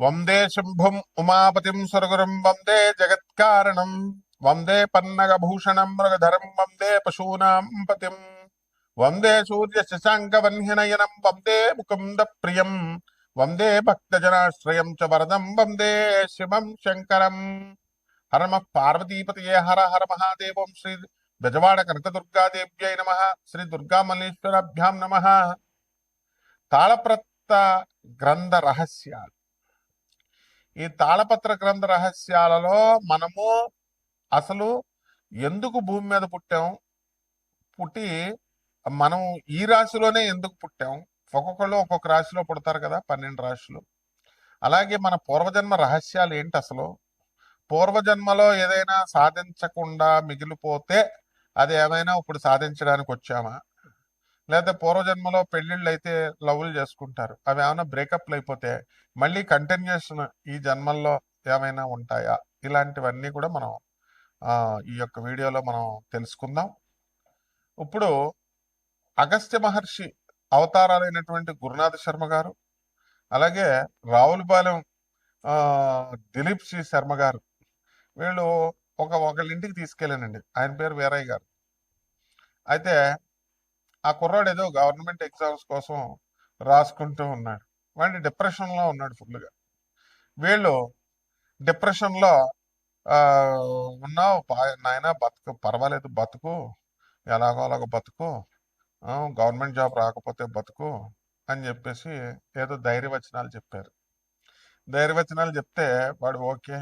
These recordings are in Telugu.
వందే శంభుం ఉమాపతిం సురగురం వందే జగత్కారణం వందే పన్నగభూషణం మృగధరం వందే పశూనాం పతిం. వందే సూర్య శశాంక వన్యనయనం వందే ముకుంద ప్రియం వందే భక్తజనాశ్రయం చ వరదం వందే శివం శంకరం. హరమ పార్వతీపతియే హర హర మహాదేవం శ్రీ బెజవాడ కనకదుర్గాదేవ్యై నమ శ్రీ దుర్గామల్లేశ్వరాభ్యాం నమ. తాళప్రత్త గ్రంథ రహస్యాలు. ఈ తాళపత్ర గ్రంథ రహస్యాలలో మనము అసలు ఎందుకు భూమి మీద పుట్టాం? పుట్టి మనం ఈ రాశిలోనే ఎందుకు పుట్టాం? ఒక్కొక్కళ్ళు ఒక్కొక్క రాశిలో పుడతారు కదా పన్నెండు రాశులు. అలాగే మన పూర్వజన్మ రహస్యాలు ఏంటి అసలు? పూర్వజన్మలో ఏదైనా సాధించకుండా మిగిలిపోతే అది ఏమైనా ఇప్పుడు సాధించడానికి వచ్చామా? లేదా పూర్వజన్మలో పెళ్ళిళ్ళు అయితే లవ్లు చేసుకుంటారు. అవి ఏమైనా బ్రేకప్లు అయిపోతే మళ్ళీ కంటిన్యూషన్ ఈ జన్మల్లో ఏమైనా ఉంటాయా? ఇలాంటివన్నీ కూడా మనం ఈ యొక్క వీడియోలో మనం తెలుసుకుందాం. ఇప్పుడు అగస్త్య మహర్షి అవతారాలైనటువంటి గురునాథ శర్మ గారు అలాగే రావులపాలెం దిలీప్ శ్రీ శర్మ గారు వీళ్ళు ఒక ఒకళ్ళ ఇంటికి తీసుకెళ్ళానండి ఆయన పేరు వీరయ్య గారు. అయితే ఆ కుర్రాడు ఏదో గవర్నమెంట్ ఎగ్జామ్స్ కోసం రాసుకుంటూ ఉన్నాడు. వాడి డిప్రెషన్లో ఉన్నాడు ఫుల్గా వీళ్ళు డిప్రెషన్లో ఉన్నావు నాయన నాయనా బతుకు పర్వాలేదు బతుకు ఎలాగో అలాగో బతుకు గవర్నమెంట్ జాబ్ రాకపోతే బతుకు అని చెప్పేసి ఏదో ధైర్యవచనాలు చెప్పారు. ధైర్యవచనాలు చెప్తే వాడు ఓకే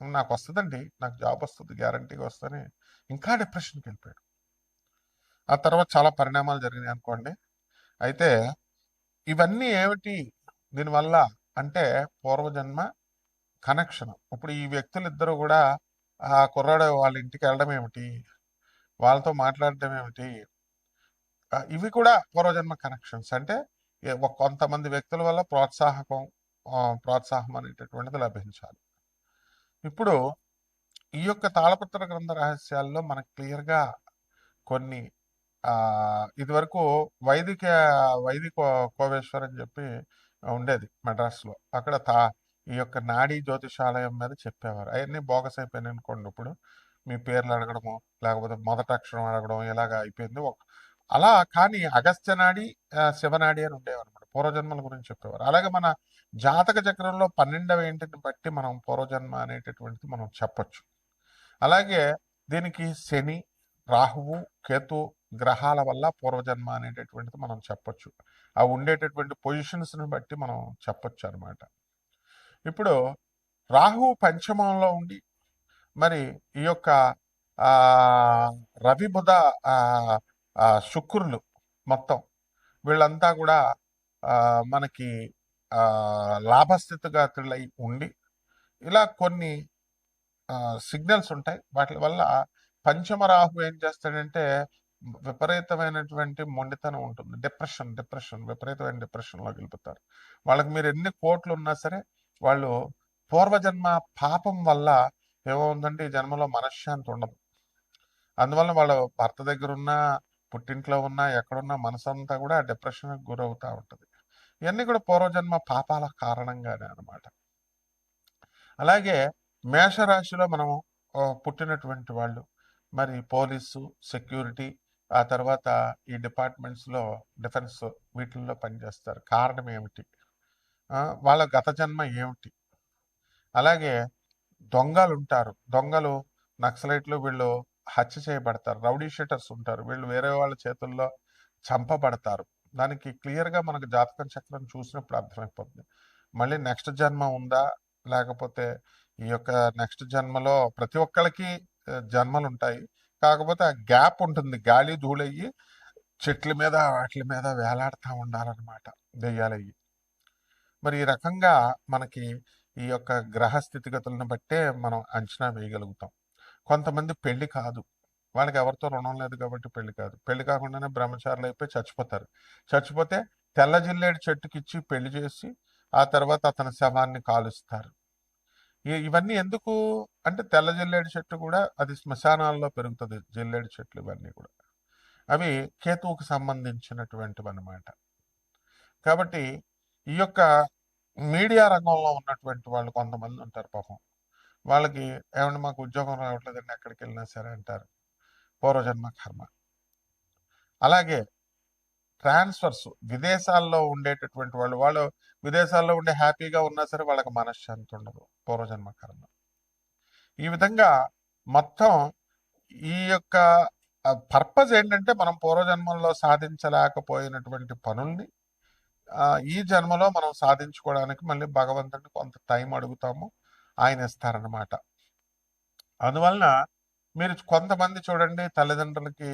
నాకు వస్తుందండి నాకు జాబ్ వస్తుంది గ్యారంటీగా వస్తుంది ఇంకా డిప్రెషన్కి వెళ్ళిపోయాడు. ఆ తర్వాత చాలా పరిణామాలు జరిగినాయి అనుకోండి. అయితే ఇవన్నీ ఏమిటి? దీనివల్ల అంటే పూర్వజన్మ కనెక్షన్. ఇప్పుడు ఈ వ్యక్తులు ఇద్దరు కూడా ఆ కుర్రాడు వాళ్ళ ఇంటికి వెళ్ళడం ఏమిటి? వాళ్ళతో మాట్లాడడం ఏమిటి? ఇవి కూడా పూర్వజన్మ కనెక్షన్స్. అంటే కొంతమంది వ్యక్తుల వల్ల ప్రోత్సాహకం ప్రోత్సాహం అనేటటువంటిది లభించాలి. ఇప్పుడు ఈ యొక్క తాళపత్ర గ్రంథ రహస్యాల్లో మనకు క్లియర్గా కొన్ని ఇదివరకు వైదిక వైదిక కోవేశ్వర్ అని చెప్పి ఉండేది మెడ్రాస్లో అక్కడ తా ఈ యొక్క నాడీ జ్యోతిషాలయం మీద చెప్పేవారు. అవన్నీ బోగస్ అయిపోయినాయి అనుకోండి ఇప్పుడు. మీ పేర్లు అడగడము లేకపోతే మొదట అక్షరం అడగడం ఇలాగ అయిపోయింది. ఒక అలా కానీ అగస్త్య నాడి శివనాడి అని ఉండేవారు అనమాట పూర్వజన్మల గురించి చెప్పేవారు. అలాగే మన జాతక చక్రంలో పన్నెండవ ఏంటిని బట్టి మనం పూర్వజన్మ అనేటటువంటిది మనం చెప్పొచ్చు. అలాగే దీనికి శని రాహువు కేతు గ్రహాల వల్ల పూర్వజన్మ అనేటటువంటిది మనం చెప్పొచ్చు. ఆ ఉండేటటువంటి పొజిషన్స్ని బట్టి మనం చెప్పొచ్చు అనమాట ఇప్పుడు రాహు పంచమంలో ఉండి మరి ఈ యొక్క ఆ రవి బుధ శుక్రులు మొత్తం వీళ్ళంతా కూడా మనకి లాభస్థితిగా లాభస్థితిగతులై ఉండి ఇలా కొన్ని సిగ్నల్స్ ఉంటాయి. వాటి వల్ల పంచమ రాహు ఏం చేస్తాడంటే విపరీతమైనటువంటి మొండితనం ఉంటుంది. డిప్రెషన్ డిప్రెషన్ విపరీతమైన డిప్రెషన్లోకి వెళ్ళిపోతారు. వాళ్ళకి మీరు ఎన్ని కోట్లు ఉన్నా సరే వాళ్ళు పూర్వజన్మ పాపం వల్ల ఏమవుందంటే ఈ జన్మలో మనశ్శాంతి ఉండదు. అందువల్ల వాళ్ళ భర్త దగ్గర ఉన్నా పుట్టింట్లో ఉన్నా ఎక్కడున్నా మనసంతా కూడా డిప్రెషన్కి గురవుతూ ఉంటుంది. ఇవన్నీ కూడా పూర్వజన్మ పాపాల కారణంగానే అన్నమాట. అలాగే మేషరాశిలో మనం పుట్టినటువంటి వాళ్ళు మరి పోలీసు సెక్యూరిటీ ఆ తర్వాత ఈ డిపార్ట్మెంట్స్లో డిఫెన్స్ వీటిల్లో పనిచేస్తారు. కారణం ఏమిటి? వాళ్ళ గత జన్మ ఏమిటి? అలాగే దొంగలు ఉంటారు దొంగలు నక్సలైట్లు వీళ్ళు హత్య చేయబడతారు. రౌడీ షీటర్స్ ఉంటారు. వీళ్ళు వేరే వాళ్ళ చేతుల్లో చంపబడతారు. దానికి క్లియర్గా మనకు జాతకం చక్రం చూసినప్పుడు అర్థమైపోతుంది మళ్ళీ నెక్స్ట్ జన్మ ఉందా? లేకపోతే ఈ యొక్క నెక్స్ట్ జన్మలో ప్రతి ఒక్కరికి జన్మలు ఉంటాయి కాకపోతే ఆ గ్యాప్ ఉంటుంది. గాలి ధూళయ్యి చెట్ల మీద వాటి మీద వేలాడుతూ ఉండాలన్నమాట దెయ్యాలయ్యి. మరి ఈ రకంగా మనకి ఈ యొక్క గ్రహ స్థితిగతులను బట్టే మనం అంచనా వేయగలుగుతాం. కొంతమంది పెళ్ళి కాదు. వాళ్ళకి ఎవరితో రుణం లేదు కాబట్టి పెళ్ళి కాదు. పెళ్ళి కాకుండానే బ్రహ్మచారులు అయిపోయి చచ్చిపోతారు. చచ్చిపోతే తెల్ల జిల్లేడు చెట్టుకి ఇచ్చి పెళ్ళి చేసి ఆ తర్వాత అతని శవాన్ని కాలుస్తారు. ఇవన్నీ ఎందుకు? అంటే తెల్ల జిల్లేడు చెట్టు కూడా అది శ్మశానాల్లో పెరుగుతుంది జిల్లేడు చెట్లు ఇవన్నీ కూడా. అవి కేతువుకు సంబంధించినటువంటివి అన్నమాట కాబట్టి ఈ యొక్క మీడియా రంగంలో ఉన్నటువంటి వాళ్ళు కొంతమంది ఉంటారు పాపం. వాళ్ళకి ఏమంటే మాకు ఉద్యోగం రావట్లేదండి ఎక్కడికి వెళ్ళినా సరే అంటారు. పూర్వజన్మ కర్మ. అలాగే ట్రాన్స్ఫర్స్ విదేశాల్లో ఉండేటటువంటి వాళ్ళు వాళ్ళు విదేశాల్లో ఉండే హ్యాపీగా ఉన్నా సరే వాళ్ళకి మనశ్శాంతి ఉండదు పూర్వజన్మ కర్మ ఈ విధంగా మొత్తం ఈ యొక్క పర్పస్ ఏంటంటే మనం పూర్వజన్మల్లో సాధించలేకపోయినటువంటి పనుల్ని ఈ జన్మలో మనం సాధించుకోవడానికి మళ్ళీ భగవంతుడిని కొంత టైం అడుగుతాము ఆయన ఇస్తారనమాట అందువలన మీరు కొంతమంది చూడండి తల్లిదండ్రులకి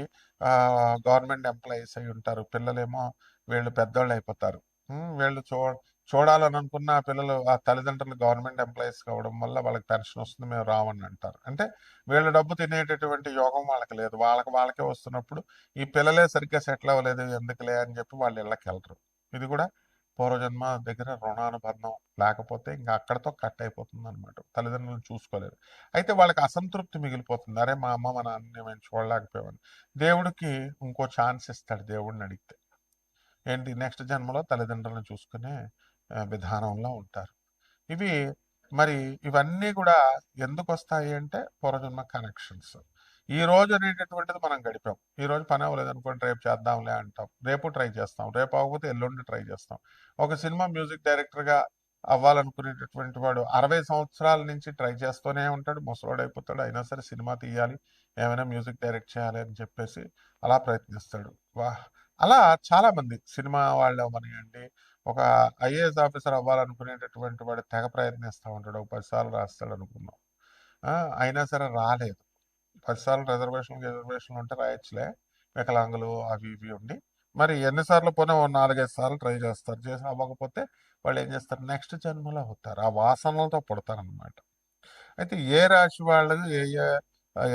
గవర్నమెంట్ ఎంప్లాయీస్ అయి ఉంటారు. పిల్లలేమో వీళ్ళు పెద్దోళ్ళు అయిపోతారు. వీళ్ళు చూ చూడాలని అనుకున్న పిల్లలు ఆ తల్లిదండ్రులు గవర్నమెంట్ ఎంప్లాయీస్ కావడం వల్ల వాళ్ళకి పెన్షన్ వస్తుంది మేము రావని అంటారు. అంటే వీళ్ళ డబ్బు తినేటటువంటి యోగం వాళ్ళకి లేదు. వాళ్ళకి వాళ్ళకే వస్తున్నప్పుడు ఈ పిల్లలే సరిగ్గా సెటిల్ అవ్వలేదు ఎందుకులే అని చెప్పి వాళ్ళు ఇళ్ళకి వెళ్ళరు ఇది కూడా పూర్వజన్మ దగ్గర రుణానుబంధం లేకపోతే ఇంకా అక్కడతో కట్ అయిపోతుంది అనమాట తల్లిదండ్రులను చూసుకోలేరు అయితే వాళ్ళకి అసంతృప్తి మిగిలిపోతుంది. అరే మా అమ్మ మా నాన్న మేము చూడలేకపోయామని. దేవుడికి ఇంకో ఛాన్స్ ఇస్తాడు దేవుడిని అడిగితే. ఏంటి? నెక్స్ట్ జన్మలో తల్లిదండ్రులను చూసుకునే విధానంలో ఉంటారు. ఇవి మరి ఇవన్నీ కూడా ఎందుకు వస్తాయి అంటే పూర్వజన్మ కనెక్షన్స్. ఈ రోజు అనేటటువంటిది మనం గడిపాం. ఈ రోజు పని అవ్వలేదు అనుకోండి రేపు చేద్దాంలే అంటాం. రేపు ట్రై చేస్తాం. రేపు అవ్వకపోతే ఎల్లుండి ట్రై చేస్తాం. ఒక సినిమా మ్యూజిక్ డైరెక్టర్గా అవ్వాలనుకునేటటువంటి వాడు అరవై సంవత్సరాల నుంచి ట్రై చేస్తూనే ఉంటాడు. ముసలోడు అయిపోతాడు అయినా సరే సినిమా తీయాలి. ఏమైనా మ్యూజిక్ డైరెక్ట్ చేయాలి అని చెప్పేసి అలా ప్రయత్నిస్తాడు. వా అలా చాలామంది సినిమా వాళ్ళు అవ్వనివ్వండి ఒక ఐఏఎస్ ఆఫీసర్ అవ్వాలనుకునేటటువంటి వాడు తెగ ప్రయత్నిస్తూ ఉంటాడు. ఒక పది సార్లు రాస్తాడు అనుకున్నాం అయినా సరే రాలేదు. పదిసార్లు రిజర్వేషన్ రిజర్వేషన్ ఉంటే రాయొచ్చులే. వికలాంగులు అవి ఇవి ఉండి. మరి ఎన్నిసార్లు పోనీ ఓ నాలుగైదు సార్లు ట్రై చేస్తారు. చేసి అవ్వకపోతే వాళ్ళు ఏం చేస్తారు? నెక్స్ట్ జన్మలో అవుతారు. ఆ వాసనలతో పుడతారనమాట అయితే ఏ రాశి వాళ్ళు ఏ ఏ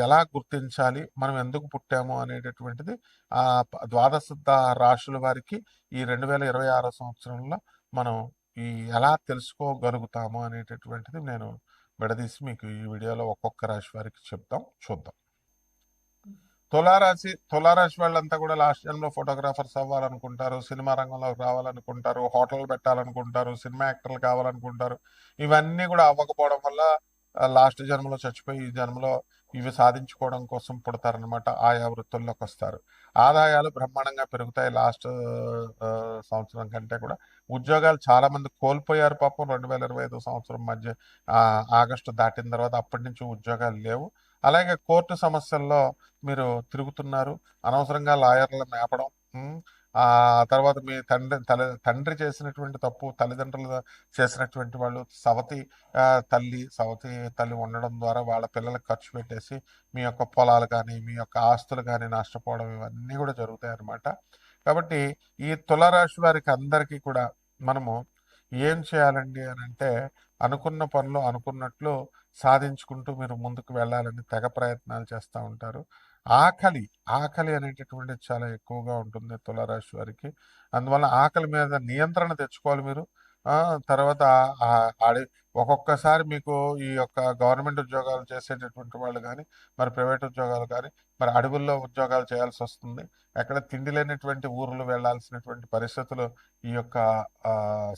ఎలా గుర్తించాలి? మనం ఎందుకు పుట్టాము అనేటటువంటిది ఆ ద్వాదశ రాశుల వారికి ఈ రెండు వేల ఇరవై ఆరో సంవత్సరంలో మనం ఈ ఎలా తెలుసుకోగలుగుతాము అనేటటువంటిది నేను విడదీసి మీకు ఈ వీడియోలో ఒక్కొక్క రాశి వారికి చెప్తాం చూద్దాం. తులారాశి తులారాశి వాళ్ళంతా కూడా లాస్ట్ టైంలో ఫోటోగ్రాఫర్స్ అవ్వాలనుకుంటారు సినిమా రంగంలోకి రావాలనుకుంటారు హోటల్ పెట్టాలనుకుంటారు సినిమా యాక్టర్లు కావాలనుకుంటారు. ఇవన్నీ కూడా అవ్వకపోవడం వల్ల లాస్ట్ జన్మలో చచ్చిపోయి ఈ జన్మలో ఇవి సాధించుకోవడం కోసం పుడతారనమాట ఆయా వృత్తుల్లోకి వస్తారు. ఆదాయాలు బ్రహ్మాండంగా పెరుగుతాయి లాస్ట్ సంవత్సరం కంటే కూడా. ఉద్యోగాలు చాలా మంది కోల్పోయారు పాపం రెండు వేల ఇరవై ఐదు సంవత్సరం మధ్య ఆగస్టు దాటిన తర్వాత అప్పటి నుంచి ఉద్యోగాలు లేవు. అలాగే కోర్టు సమస్యల్లో మీరు తిరుగుతున్నారు. అనవసరంగా లాయర్లను మేపడం ఆ తర్వాత మీ తండ్రి తల తండ్రి చేసినటువంటి తప్పు తల్లిదండ్రులు చేసినటువంటి వాళ్ళు సవతి తల్లి సవతి తల్లి ఉండడం ద్వారా వాళ్ళ పిల్లలకు ఖర్చు పెట్టేసి మీ యొక్క పొలాలు కానీ మీ యొక్క ఆస్తులు కానీ నష్టపోవడం ఇవన్నీ కూడా జరుగుతాయి అన్నమాట కాబట్టి ఈ తులరాశి వారికి అందరికీ కూడా మనము ఏం చేయాలండి అని అంటే అనుకున్న పనులు అనుకున్నట్లు సాధించుకుంటూ మీరు ముందుకు వెళ్ళాలని తెగ ప్రయత్నాలు చేస్తూ ఉంటారు. ఆకలి ఆకలి అనేటటువంటిది చాలా ఎక్కువగా ఉంటుంది తులారాశి వారికి. అందువల్ల ఆకలి మీద నియంత్రణ తెచ్చుకోవాలి మీరు. తర్వాత ఆడి ఒక్కొక్కసారి మీకు ఈ యొక్క గవర్నమెంట్ ఉద్యోగాలు చేసేటటువంటి వాళ్ళు కానీ మరి ప్రైవేట్ ఉద్యోగాలు కానీ మరి అడవుల్లో ఉద్యోగాలు చేయాల్సి వస్తుంది. ఎక్కడ తిండి లేనటువంటి ఊర్లు వెళ్ళాల్సినటువంటి పరిస్థితులు ఈ యొక్క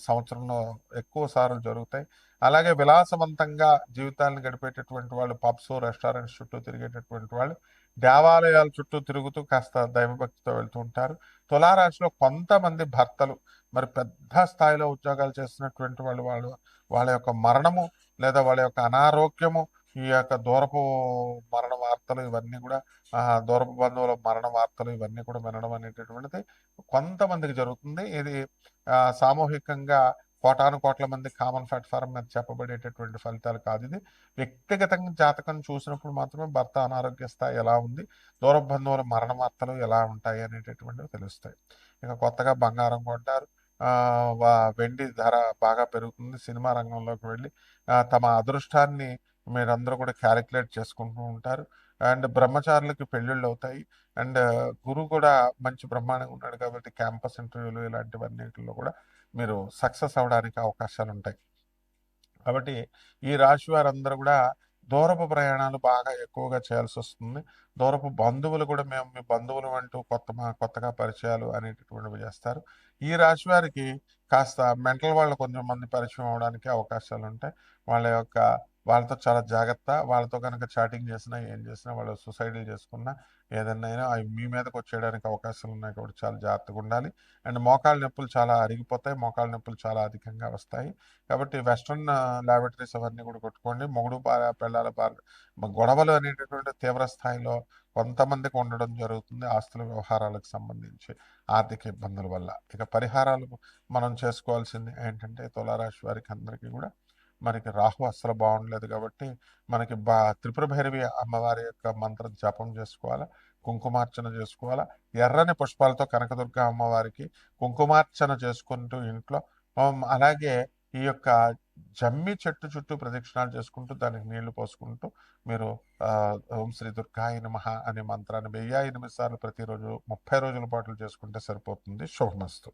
సంవత్సరంలో ఎక్కువ సార్లు జరుగుతాయి. అలాగే విలాసవంతంగా జీవితాలను గడిపేటటువంటి వాళ్ళు పబ్స్ రెస్టారెంట్స్ చుట్టూ తిరిగేటటువంటి వాళ్ళు దేవాలయాల చుట్టూ తిరుగుతూ కాస్త దైవభక్తితో వెళ్తూ ఉంటారు. తులారాశిలో కొంతమంది భర్తలు మరి పెద్ద స్థాయిలో ఉద్యోగాలు చేస్తున్నటువంటి వాళ్ళు వాళ్ళు వాళ్ళ యొక్క మరణము లేదా వాళ్ళ యొక్క అనారోగ్యము ఈ యొక్క దూరపు మరణ వార్తలు ఇవన్నీ కూడా ఆ దూరపు బంధువుల మరణ వార్తలు ఇవన్నీ కూడా వినడం అనేటటువంటిది కొంతమందికి జరుగుతుంది. ఇది సామూహికంగా కోటాను కోట్ల మంది కామన్ ప్లాట్ఫారం మీద చెప్పబడేటటువంటి ఫలితాలు కాదు ఇది. వ్యక్తిగతంగా జాతకం చూసినప్పుడు మాత్రమే భర్త అనారోగ్య స్థాయి ఎలా ఉంది దూర బంధువుల మరణ వార్తలు ఎలా ఉంటాయి అనేటటువంటివి తెలుస్తాయి. ఇక కొత్తగా బంగారం కొంటారు. వెండి ధర బాగా పెరుగుతుంది. సినిమా రంగంలోకి వెళ్ళి తమ అదృష్టాన్ని మీరందరూ కూడా క్యాలిక్యులేట్ చేసుకుంటూ ఉంటారు. అండ్ బ్రహ్మచారులకి పెళ్ళిళ్ళు అవుతాయి. అండ్ గురువు కూడా మంచి బ్రహ్మాండంగా ఉన్నాడు కాబట్టి క్యాంపస్ ఇంటర్వ్యూలు ఇలాంటివన్నిటిలో కూడా మీరు సక్సెస్ అవ్వడానికి అవకాశాలు ఉంటాయి కాబట్టి ఈ రాశి వారందరూ కూడా దూరపు ప్రయాణాలు బాగా ఎక్కువగా చేయాల్సి వస్తుంది దూరపు బంధువులు కూడా మేము మీ బంధువులు అంటూ కొత్త మా కొత్తగా పరిచయాలు అనేటటువంటివి చేస్తారు. ఈ రాశి వారికి కాస్త మెంటల్ వాళ్ళు కొంచెం మంది పరిచయం అవడానికి అవకాశాలు ఉంటాయి వాళ్ళ యొక్క వాళ్ళతో చాలా జాగ్రత్త వాళ్ళతో కనుక చాటింగ్ చేసినా ఏం చేసినా వాళ్ళు సూసైడ్లు చేసుకున్నా ఏదన్నా అయినా అవి మీ మీదకి వచ్చేయడానికి అవకాశాలు ఉన్నాయి కాబట్టి చాలా జాగ్రత్తగా ఉండాలి. అండ్ మోకాళ్ళ నొప్పులు చాలా అరిగిపోతాయి మోకాళ్ళ నొప్పులు చాలా అధికంగా వస్తాయి. కాబట్టి వెస్ట్రన్ ల్యాబొరేటరీస్ అవన్నీ కూడా కొట్టుకోండి. మొగుడు బాల పిల్లల భార్య గొడవలు అనేటటువంటి తీవ్ర స్థాయిలో కొంతమందికి ఉండడం జరుగుతుంది. ఆస్తుల వ్యవహారాలకు సంబంధించి ఆర్థిక ఇబ్బందుల వల్ల. ఇక పరిహారాలు మనం చేసుకోవాల్సింది ఏంటంటే తులారాశి వారికి అందరికీ కూడా మనకి రాహు అస్సలు బాగుండలేదు కాబట్టి మనకి బా త్రిపుర భైరవి అమ్మవారి యొక్క మంత్రం జపం చేసుకోవాలా కుంకుమార్చన చేసుకోవాలా ఎర్రని పుష్పాలతో కనకదుర్గ అమ్మవారికి కుంకుమార్చన చేసుకుంటూ ఇంట్లో అలాగే ఈ యొక్క జమ్మి చెట్టు చుట్టూ ప్రదక్షిణాలు చేసుకుంటూ దానికి నీళ్ళు పోసుకుంటూ మీరు ఓం శ్రీ దుర్గాయ నమ అనే మంత్రాన్ని వెయ్యి ఎనిమిది సార్లు ప్రతిరోజు ముప్పై రోజుల పాటు చేసుకుంటే సరిపోతుంది. శుభమస్తు.